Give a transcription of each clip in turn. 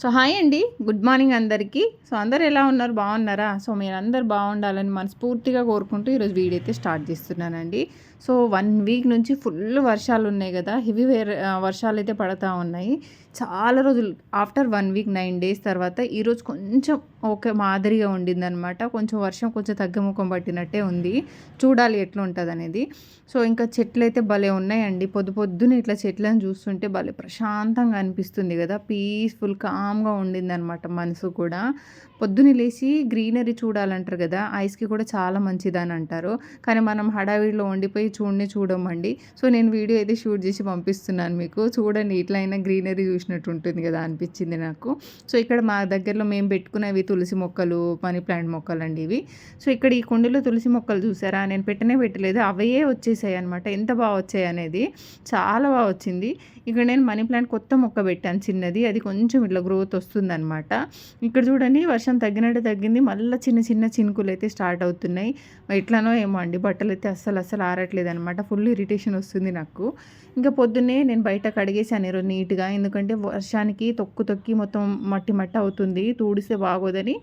So hi అండి. Good morning అందరికీ. So అందరు ఎలా ఉన్నారు? బాగున్నారా? సో మీరు అందరు బాగుండాలని మనస్ఫూర్తిగా కోరుకుంటూ ఈరోజు వీడియో అయితే స్టార్ట్ చేస్తున్నానండి. సో వన్ వీక్ నుంచి ఫుల్ వర్షాలు ఉన్నాయి కదా. హెవీ వేర్ వర్షాలు అయితే పడతా ఉన్నాయి. చాలా రోజులు after one week nine days తర్వాత ఈరోజు కొంచెం ఓకే మాదిరిగా ఉండిందనమాట కొంచెం వర్షం కొంచెం తగ్గముఖం పట్టినట్టే ఉంది. చూడాలి ఎట్లా ఉంటుంది అనేది సో ఇంకా చెట్లు అయితే భలే ఉన్నాయండి. పొద్దు పొద్దున ఇట్లా చెట్లను చూస్తుంటే భలే ప్రశాంతంగా అనిపిస్తుంది కదా. పీస్ఫుల్ కామ్గా ఉండిందనమాట మనసు కూడా. పొద్దున లేచి గ్రీనరీ చూడాలంటారు కదా ఐస్కి కూడా చాలా మంచిదని అంటారు. కానీ మనం హడావిడిలో వండిపోయి చూడని చూడమండి. సో నేను వీడియో అయితే షూట్ చేసి పంపిస్తున్నాను మీకు. చూడండి ఇట్లయినా గ్రీనరీ చూసినట్టు ఉంటుంది కదా అనిపించింది నాకు. సో ఇక్కడ మా దగ్గరలో మేము పెట్టుకునేవి తులసి మొక్కలు మనీ ప్లాంట్ మొక్కలు అండి ఇవి. సో ఇక్కడ ఈ కుండలో తులసి మొక్కలు చూసారా? నేను పెట్టనే పెట్టలేదు. అవే వచ్చేసాయి అనమాట ఎంత బాగా వచ్చాయి అనేది చాలా బాగా వచ్చింది. ఇక్కడ నేను మనీ ప్లాంట్ కొత్త మొక్క పెట్టాను చిన్నది. అది కొంచెం ఇట్లా గ్రోత్ వస్తుందన్నమాట. ఇక్కడ చూడండి వర్షం తగ్గినట్టు తగ్గింది. మళ్ళీ చిన్న చిన్న చినుకులు అయితే స్టార్ట్ అవుతున్నాయి. ఎట్లనో ఏమో అండి బట్టలు అయితే అస్సలు అస్సలు ఆరట్లేదు అనమాట ఫుల్ ఇరిటేషన్ వస్తుంది నాకు. ఇంకా పొద్దున్నే నేను బయట కడిగేసాను ఈరోజు నీట్గా. ఎందుకంటే వర్షానికి తొక్కు తొక్కి మొత్తం మట్టి మట్టి అవుతుంది. తూడిస్తే బాగోదని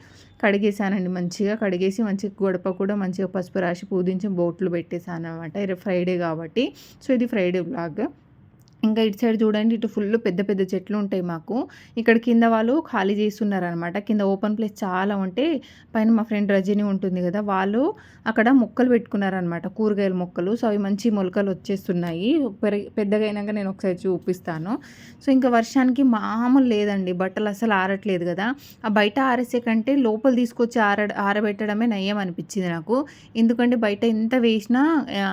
కడిగేసానండి మంచిగా. కడిగేసి మంచిగా గొడప కూడా మంచిగా పసుపు రాసి పూజించి బోట్లు పెట్టేశాను అనమాట ఫ్రైడే కాబట్టి. సో ఇది ఫ్రైడే బ్లాగ్ ఇంకా ఇటు సైడ్ చూడండి ఇటు ఫుల్ పెద్ద పెద్ద చెట్లు ఉంటాయి మాకు. ఇక్కడ కింద వాళ్ళు ఖాళీ చేస్తున్నారనమాట కింద ఓపెన్ ప్లేస్ చాలా ఉంటే పైన మా ఫ్రెండ్ రజని ఉంటుంది కదా వాళ్ళు అక్కడ మొక్కలు పెట్టుకున్నారనమాట కూరగాయల మొక్కలు. సో అవి మంచి మొలకలు వచ్చేస్తున్నాయి. పెద్దగా అయినాక నేను ఒకసారి చూపిస్తాను. సో ఇంకా వర్షానికి మామూలు లేదండి. బట్టలు అసలు ఆరట్లేదు కదా. ఆ బయట ఆరేసే కంటే లోపల తీసుకొచ్చి ఆర ఆరబెట్టడమే నయ్యం అనిపించింది నాకు. ఎందుకంటే బయట ఎంత వేసినా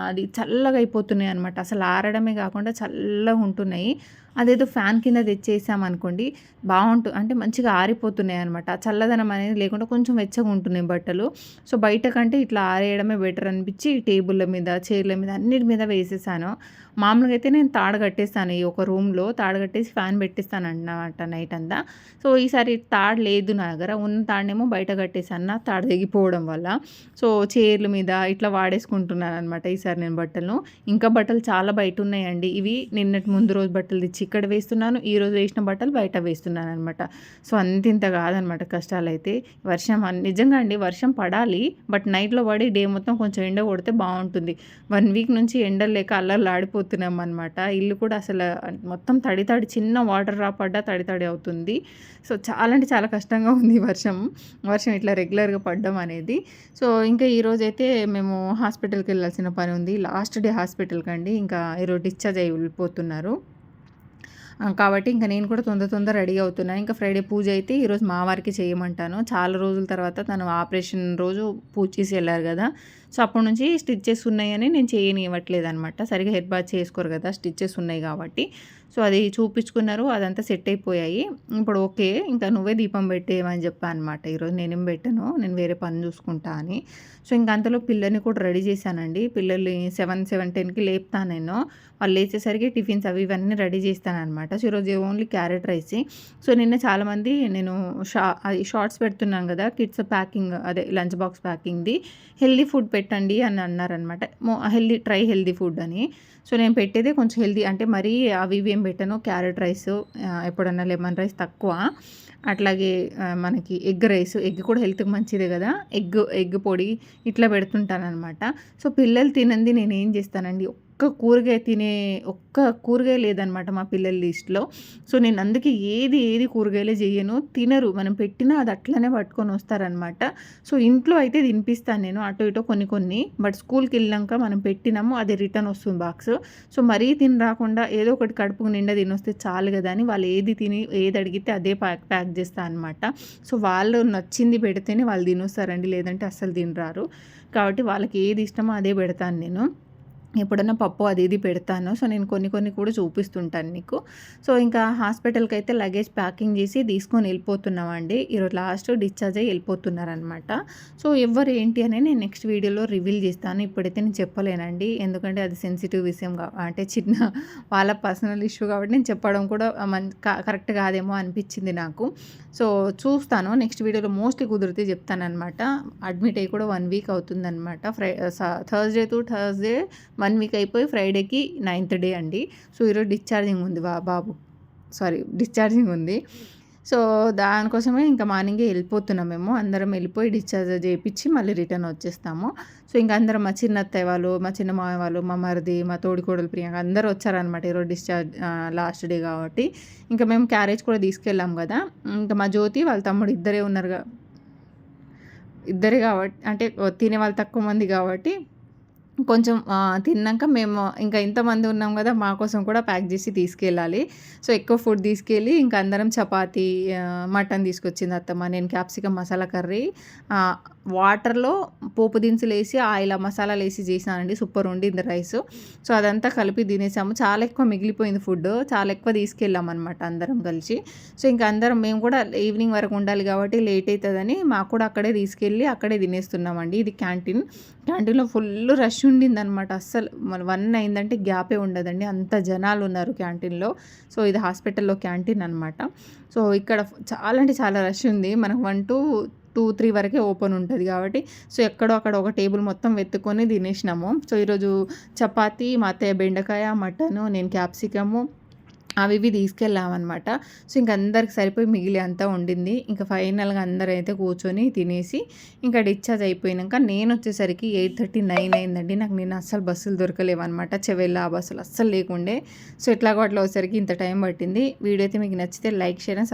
అది చల్లగా అయిపోతున్నాయి అనమాట అసలు ఆరడమే కాకుండా చల్లగా ఉంటున్నాయి. అదేదో ఫ్యాన్ కింద తెచ్చేసామనుకోండి బాగుంటుంది అంటే మంచిగా ఆరిపోతున్నాయి అనమాట చల్లదనం అనేది లేకుండా కొంచెం వెచ్చగా ఉంటున్నాయి బట్టలు. సో బయట కంటే ఇట్లా ఆరేయడమే బెటర్ అనిపించి టేబుల్ల మీద చైర్ల మీద అన్నిటి మీద వేసేసాను. మామూలుగా అయితే నేను తాడు కట్టేస్తాను ఈ ఒక రూమ్లో. తాడు కట్టేసి ఫ్యాన్ పెట్టేస్తాను అన్నమాట నైట్ అంతా. సో ఈసారి తాడు లేదు నా దగ్గర. ఉన్న తాడేమో బయట కట్టేసాను నా తాడు తెగిపోవడం వల్ల. సో చైర్ల మీద ఇట్లా వాడేసుకుంటున్నాను అనమాట ఈసారి నేను బట్టలను. ఇంకా బట్టలు చాలా బయట ఉన్నాయండి. ఇవి నిన్నటి ముందు రోజు బట్టలు తెచ్చి ఇక్కడ వేస్తున్నాను ఈరోజు వేసిన బట్టలు బయట వేస్తున్నాను అనమాట సో అంత ఇంత కాదనమాట కష్టాలు అయితే వర్షం నిజంగా అండి వర్షం పడాలి బట్ నైట్లో పడి డే మొత్తం కొంచెం ఎండ కొడితే బాగుంటుంది. వన్ వీక్ నుంచి ఎండలు లేక అల్లర్లు ఆడిపోతున్నాం అనమాట ఇల్లు కూడా అసలు మొత్తం తడి తడి చిన్న వాటర్ రా పడ్డా తడి తడి అవుతుంది. సో చాలా అంటే చాలా కష్టంగా ఉంది వర్షం. వర్షం ఇట్లా రెగ్యులర్గా పడడం అనేది. సో ఇంకా ఈరోజు అయితే మేము హాస్పిటల్కి వెళ్ళాల్సిన పని ఉంది. లాస్ట్ డే హాస్పిటల్కి అండి ఇంకా ఈరోజు డిశ్చార్జ్ అయిపోతున్నారు. కాబట్టి ఇంకా నేను కూడా తొందర తొందర రెడీ అవుతున్నాను. ఇంకా ఫ్రైడే పూజ అయితే ఈరోజు మా వారికి చేయమంటాను. చాలా రోజుల తర్వాత తను ఆపరేషన్ రోజు పూజ చేసి వెళ్ళారు కదా. సో అప్పటి నుంచి స్టిచ్చెస్ ఉన్నాయని నేను చేయనివ్వట్లేదు అనమాట సరిగా హెడ్ బాత్ చేసుకోరు కదా స్టిచ్చెస్ ఉన్నాయి కాబట్టి. సో అది చూపించుకున్నారు అదంతా సెట్ అయిపోయాయి. ఇప్పుడు ఓకే ఇంకా నువ్వే దీపం పెట్టేయమని చెప్పాను అనమాట ఈరోజు నేనేం పెట్టను నేను వేరే పని చూసుకుంటా అని. సో ఇంక అంతలో పిల్లల్ని కూడా రెడీ చేశానండి. పిల్లల్ని సెవెన్ సెవెన్ టెన్కి లేపుతాను నేను. వాళ్ళు లేచేసరికి టిఫిన్స్ అవి ఇవన్నీ రెడీ చేస్తాను అనమాట సో ఈరోజు ఓన్లీ క్యారెట్ రైస్. సో నిన్న చాలామంది నేను షా అది షార్ట్స్ పెడుతున్నాను కదా కిడ్స్ ప్యాకింగ్ అదే లంచ్ బాక్స్ ప్యాకింగ్ది. హెల్దీ ఫుడ్ పెట్టండి అని అన్నారనమాట. హెల్దీ ట్రై హెల్దీ ఫుడ్ అని. సో నేను పెట్టేది కొంచెం హెల్దీ. అంటే మరీ అవి ఇవి ఏం పెట్టాను. క్యారెట్ రైస్ ఎప్పుడన్నా లెమన్ రైస్ తక్కువ. అట్లాగే మనకి ఎగ్ రైస్. ఎగ్ కూడా హెల్త్కి మంచిదే కదా. ఎగ్ ఎగ్ పొడి ఇట్లా పెడుతుంటాను అనమాట సో పిల్లలు తినంది నేను ఏం చేస్తానండి? ఒక్క కూరగాయ తినే ఒక్క కూరగాయ లేదనమాట మా పిల్లల లిస్ట్లో. సో నేను అందుకే ఏది ఏది కూరగాయలే చేయను తినరు. మనం పెట్టినా అది అట్లనే పట్టుకొని వస్తారనమాట సో ఇంట్లో అయితే తినిపిస్తాను నేను అటు ఇటో కొన్ని కొన్ని. బట్ స్కూల్కి వెళ్ళాక మనం పెట్టినాము అది రిటర్న్ వస్తుంది బాక్స్. సో మరీ తిని రాకుండా ఏదో ఒకటి కడుపుకు నిండా తినొస్తే చాలు కదా అని వాళ్ళు ఏది తిని ఏది అడిగితే అదే ప్యాక్ ప్యాక్ చేస్తా అనమాట సో వాళ్ళు నచ్చింది పెడితేనే వాళ్ళు తినొస్తారండి. లేదంటే అస్సలు తినరారు. కాబట్టి వాళ్ళకి ఏది ఇష్టమో అదే పెడతాను నేను. ఎప్పుడన్నా పప్పు అది ఇది పెడతాను. సో నేను కొన్ని కొన్ని కూడా చూపిస్తుంటాను నీకు. సో ఇంకా హాస్పిటల్కి అయితే లగేజ్ ప్యాకింగ్ చేసి తీసుకొని వెళ్ళిపోతున్నామండి. ఈరోజు లాస్ట్ డిశ్చార్జ్ అయ్యి వెళ్ళిపోతున్నారనమాట. సో ఎవరు ఏంటి అని నేను నెక్స్ట్ వీడియోలో రివీల్ చేస్తాను. ఇప్పుడైతే నేను చెప్పలేనండి. ఎందుకంటే అది సెన్సిటివ్ విషయం అంటే చిన్న వాళ్ళ పర్సనల్ ఇష్యూ కాబట్టి నేను చెప్పడం కూడా మన్ కరెక్ట్ కాదేమో అనిపించింది నాకు. సో చూస్తాను. నెక్స్ట్ వీడియోలో మోస్ట్లీ కుదిరితే చెప్తానమాట అడ్మిట్ అయ్యి కూడా వన్ వీక్ అవుతుందన్నమాట fry Thursday to Thursday one week అయిపోయి ఫ్రైడేకి నైన్త్ డే అండి. సో ఈరోజు డిశ్చార్జింగ్ ఉంది బాబు. సారీ డిశ్చార్జింగ్ ఉంది. సో దానికోసమే ఇంకా మార్నింగే వెళ్ళిపోతున్నాం మేము. అందరం వెళ్ళిపోయి డిశ్చార్జ్ చేయించి మళ్ళీ రిటర్న్ వచ్చేస్తాము. సో ఇంకా అందరం మా చిన్న అత్తయ్య వాళ్ళు మా చిన్న మామయ్య వాళ్ళు మా మరిది మా తోడికోడలు ప్రియాంక అందరూ వచ్చారనమాట ఈరోజు డిశ్చార్జ్ లాస్ట్ డే కాబట్టి. ఇంకా మేము క్యారేజ్ కూడా తీసుకెళ్ళాం కదా. ఇంకా మా జ్యోతి వాళ్ళ తమ్ముడు ఇద్దరే ఉన్నారు ఇద్దరే కాబట్టి అంటే తినే వాళ్ళు తక్కువ మంది కాబట్టి కొంచెం తిన్నాక మేము ఇంకా ఇంతమంది ఉన్నాం కదా మా కోసం కూడా ప్యాక్ చేసి తీసుకెళ్ళాలి. సో ఎక్కువ ఫుడ్ తీసుకెళ్ళి ఇంకా అందరం చపాతీ మటన్ తీసుకొచ్చింది అత్తమ్మ. నేను క్యాప్సికమ్ మసాలా కర్రీ వాటర్లో పోపు దినుసులు వేసి ఆయిల్ మసాలాలు వేసి చేసినానండి. సూపర్ ఉండింది రైస్. సో అదంతా కలిపి తినేసాము. చాలా ఎక్కువ మిగిలిపోయింది ఫుడ్ చాలా ఎక్కువ తీసుకెళ్ళాం అనమాట అందరం కలిసి. సో ఇంకా అందరం మేము కూడా ఈవినింగ్ వరకు ఉండాలి కాబట్టి లేట్ అవుతుందని మాకు కూడా అక్కడే తీసుకెళ్ళి అక్కడే తినేస్తున్నామండి ఇది క్యాంటీన్. క్యాంటీన్లో ఫుల్ రష్ ఉండింది అనమాట అస్సలు మన వన్ అయిందంటే గ్యాపే ఉండదండి. అంత జనాలు ఉన్నారు క్యాంటీన్లో. సో ఇది హాస్పిటల్లో క్యాంటీన్ అనమాట సో ఇక్కడ చాలా అంటే చాలా రష్ ఉంది. మనకు వన్ టు టూ త్రీ వరకే ఓపెన్ ఉంటుంది కాబట్టి సో ఎక్కడో అక్కడ ఒక టేబుల్ మొత్తం వెతుక్కొని తినేసినాము. సో ఈరోజు చపాతి మా అత్తయ్య బెండకాయ మటను నేను క్యాప్సికము అవి ఇవి తీసుకెళ్ళామన్నమాట. సో ఇంక అందరికి సరిపోయి మిగిలి అంతా ఉండింది. ఇంకా ఫైనల్గా అందరూ అయితే కూర్చొని తినేసి ఇంకా డిశ్చార్జ్ అయిపోయినాక నేను వచ్చేసరికి ఎయిట్ థర్టీ నైన్ అయిందండి. నాకు నేను అస్సలు బస్సులు దొరకలేవన్నమాట. చెవెళ్ళ ఆ బస్సులు అస్సలు లేకుండే. సో ఎట్లాగో అట్లా వచ్చేసరికి ఇంత టైం పట్టింది. వీడియో అయితే మీకు నచ్చితే లైక్ చేయడం